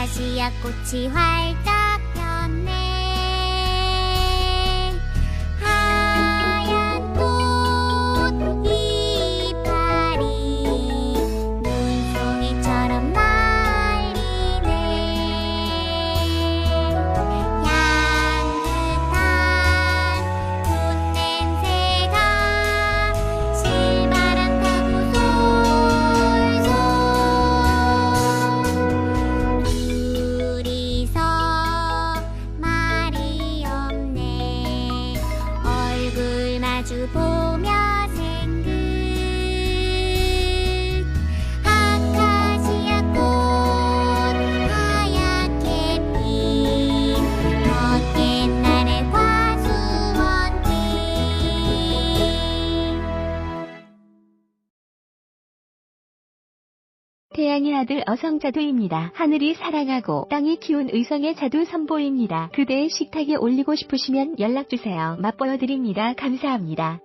아카시아 꽃이 활짝 주 보며 태양의 아들 어성자두입니다. 하늘이 사랑하고 땅이 키운 의성의 자두 선보입니다. 그대의 식탁에 올리고 싶으시면 연락주세요. 맛보여드립니다. 감사합니다.